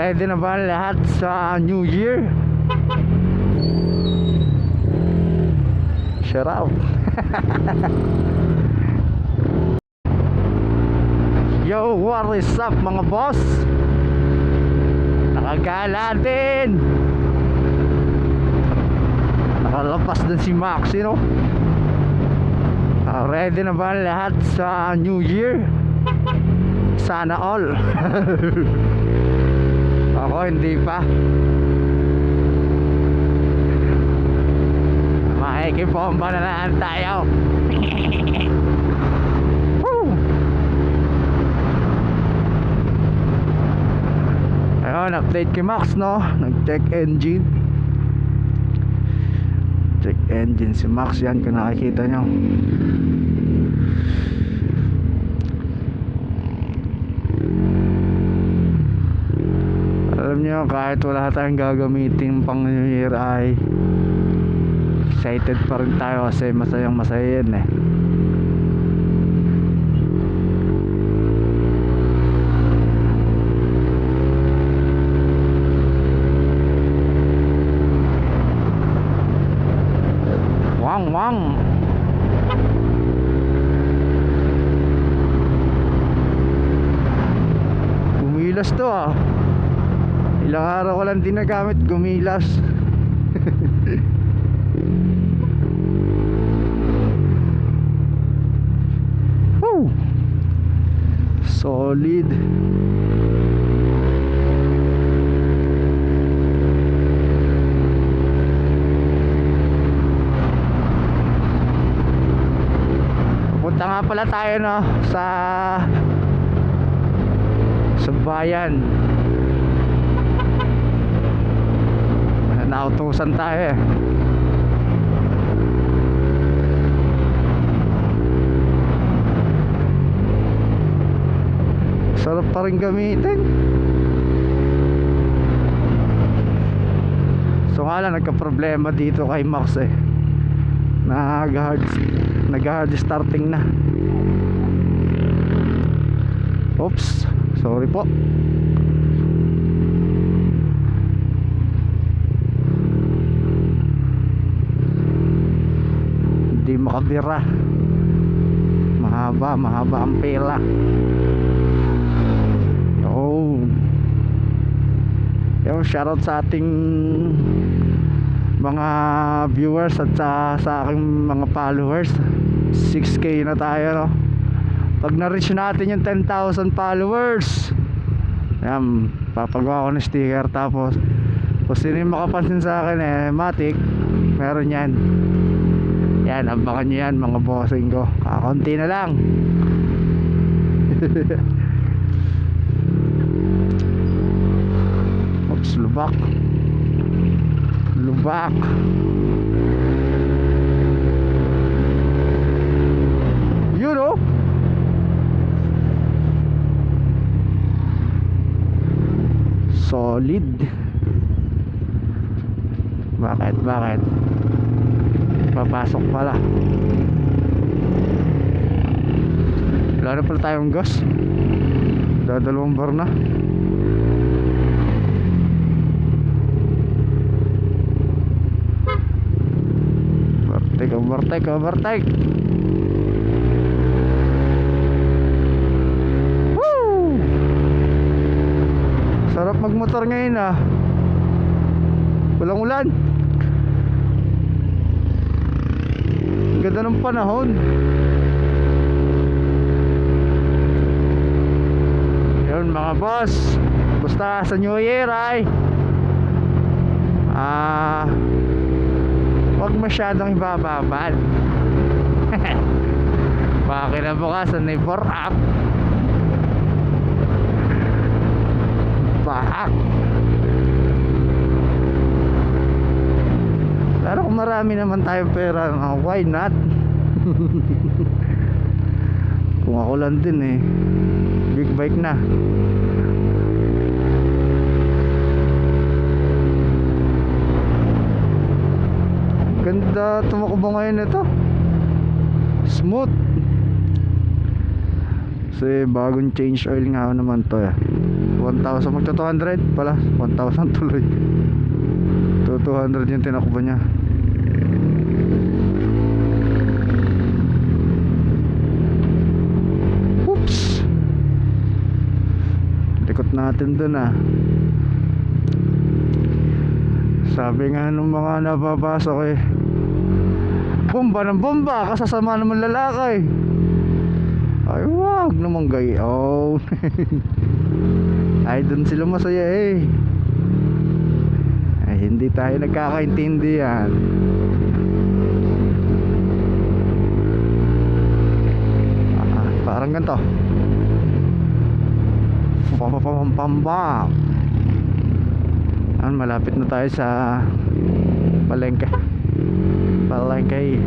Ready na ba lahat sa New Year? Shout out. Yo, what is up mga boss? Nakagala din. Nakalapas din si Max, you? Ah, ready na ba lahat sa New Year? Sana all. Ako hindi pa. Makikipomba na lang tayo. Ayun, update kay Max, no? Nag-check engine. Check engine si Max yan kung nakikita nyo. Nyo, kahit wala tayong gagamitin pang New Year ay excited pa rin tayo kasi masayang masaya yan eh. Wang wang Gumilas to ah Ilang araw ko lang din nagamit gumilas. Woo! Solid. Punta nga pala tayo no sa sa bayan nautusan tayo eh. Sarap pa rin gamitin. So nga lang nagka problema dito kay Max eh. Nag hard nag hard starting na. Oops sorry po hindi makabira. Mahaba mahaba ang pila. Oh yung shoutout sa ating mga viewers at sa, sa aking mga followers. 6k na tayo no? Pag na-reach natin yung 10,000 followers yan papagawa ko ng sticker. Tapos kung sino yung makapansin sa akin eh matik meron yan yan abangan nyo yan mga bossing ko. Kakunti na lang. Oops, lubak. Lubak. Yun oh. Solid. Bakit bakit papasok pala. Wala na pala tayong gas. Dadalawang bar na. Overtake overtake overtake Woo! sarap magmotor ngayon ah. Walang ulan ganda ng panahon. Yun mga boss. Basta sa new year ay. Ah Huwag masyadong ibababad. Baka kinabukasan na for up. Bahak. Pero kung marami naman tayong pera Why not? kung ako lang din eh Big bike na Ganda tumakbo ngayon ito. Smooth. Kasi bagong change oil nga naman to eh. 1,000 magto 200 pala 1,000 tuloy to 200 yung tinakbo niya natin dun ah. Sabi nga nung mga napapasok eh bomba ng bomba kasasama naman lalaki. Ay wag naman gayon ay dun sila masaya eh. Ay hindi tayo nagkakaintindihan ah, parang ganito pampapampambak Ano, malapit na tayo sa palengke. Palengke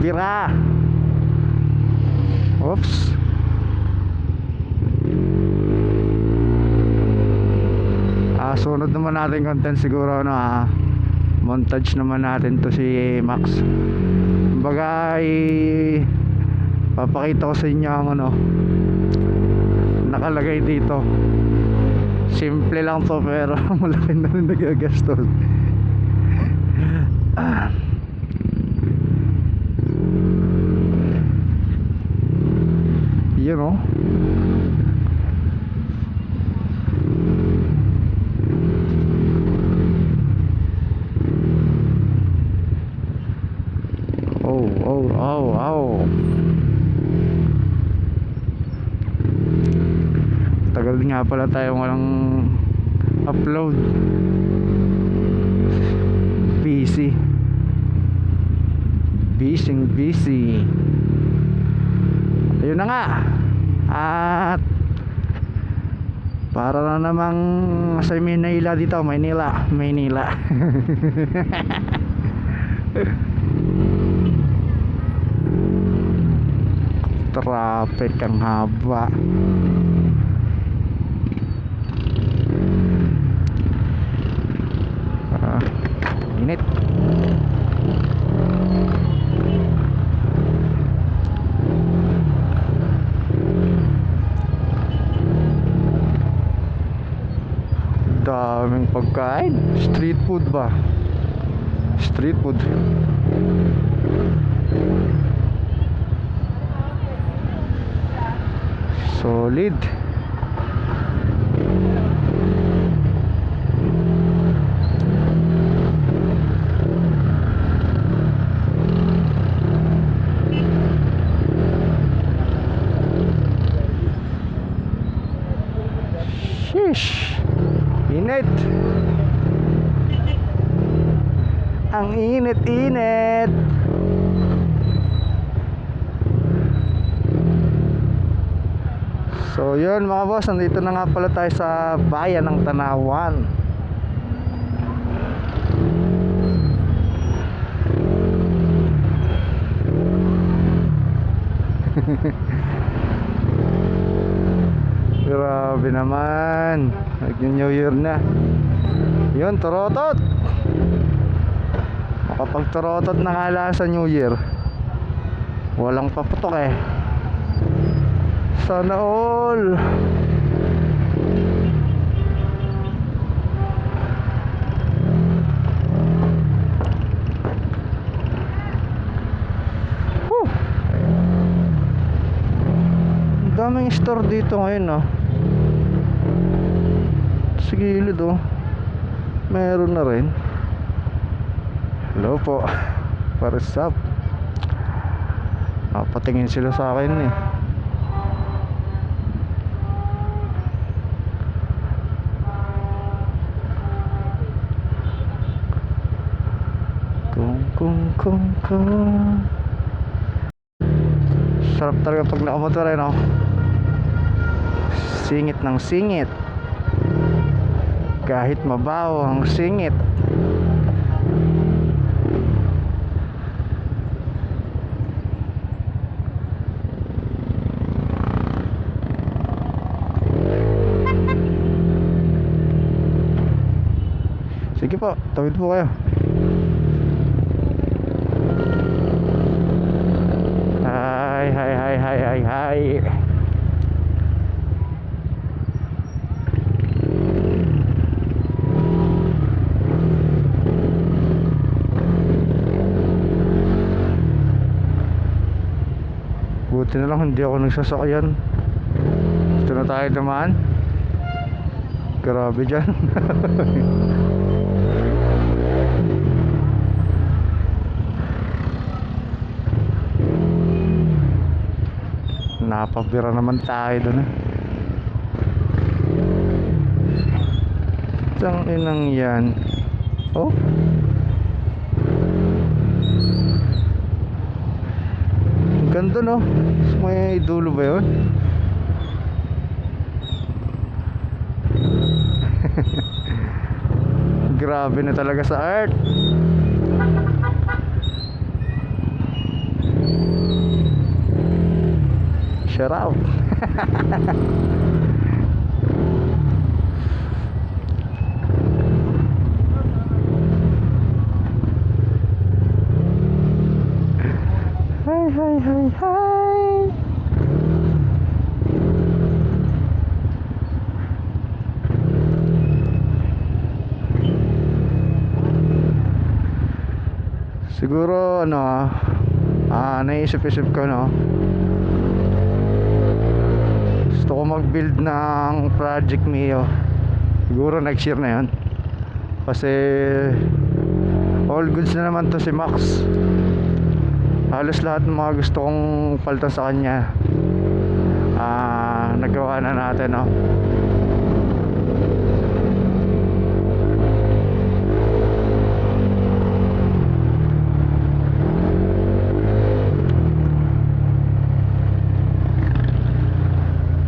Bira. Oops. Ah, sunod naman natin content siguro na ah, montage naman natin to si Max. Kumbaga i- papakita ko sa inyo ang ano nakalagay dito. Simple lang to pero malaki na rin nagagastos. Ah. You know? Oh oh oh oh. Tagal nga pala tayo walang upload. Busy. Busy busy. Ayun na nga at para na namang sa Manila dito Manila Manila. Traffic ang haba. Ah, init daming pagkain. Street food ba? Street food. Solid. Sheesh Init. Ang init-init So yun mga boss Nandito na nga pala tayo sa bayan ng Tanawan Grabe naman. Nag-New Year na. Yun, torotot. Makapag torotot na lang sa New Year. Walang paputok eh. Sana all. Daming store dito ngayon ah sa gilid oh. Meron na rin. Hello po. Pares up patingin sila sa akin eh. Kung kung kung kung. Sarap talaga pag nakamotor eh no? Singit ng singit kahit mabaho ang singit. Sige po tawid po kayo. Buti na lang hindi ako nagsasakyan. Ito na tayo dumaan. Grabe dyan. Napabira naman tayo doon eh. Isang inang yan. Oh. Ganda no. May dulo ba yun? Grabe na talaga sa art. Shut up. Hi, hi, hi. Siguro ano ah naisip-isip ko no? Gusto ko mag-build ng project Mio. Siguro next year na yun. Kasi All goods na naman to si Max Halos lahat ng mga gusto kong palitan sa kanya Ah, nagawa na natin no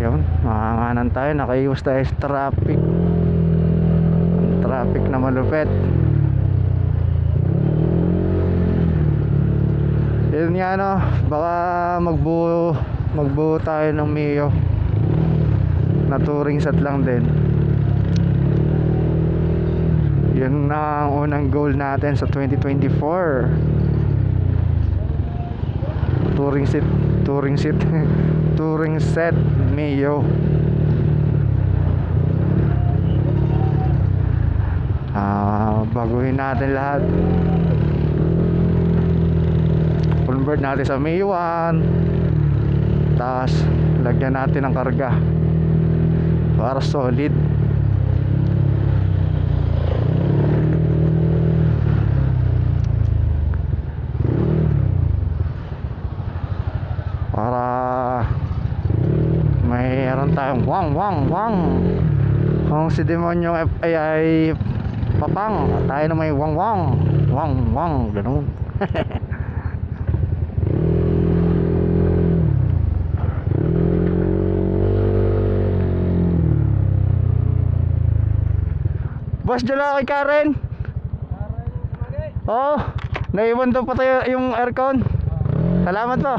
Yun, makanganan tayo, nakaiwas tayo sa traffic. Traffic na malupet. Yun nga no, baka magbuo, magbuo tayo ng Mio. Na touring set lang din. Yun na ang unang goal natin sa 2024 touring set touring set touring set Mio ah baguhin natin lahat convert natin sa Mio 1 tapos lagyan natin ng karga para solid. Para mayroon tayong wang wang wang. Kung si demonyong FA ay papang tayo na may wang wang. Wang wang ganun Boss dala kay Karen Oh, naiwan daw pa tayo yung aircon Salamat po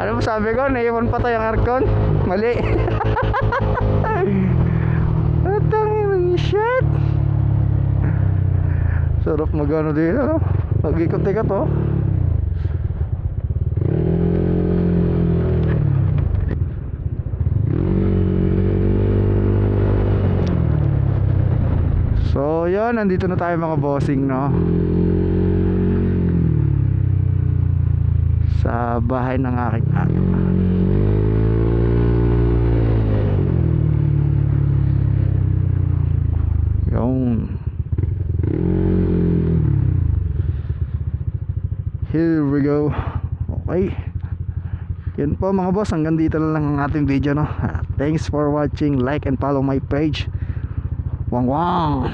Ano mo sabi ko? Naiwan pa tayong aircon? Mali. Atang yung shit. Sarap magano din ano? Mag-ikot-ikot oh. Yun, nandito na tayo mga bossing, no? Sa bahay ng aking ate. Yung Here we go. Okay. Yan po mga boss, hanggang dito na lang ang ating video no. Thanks for watching. Like and follow my page. Wang wang.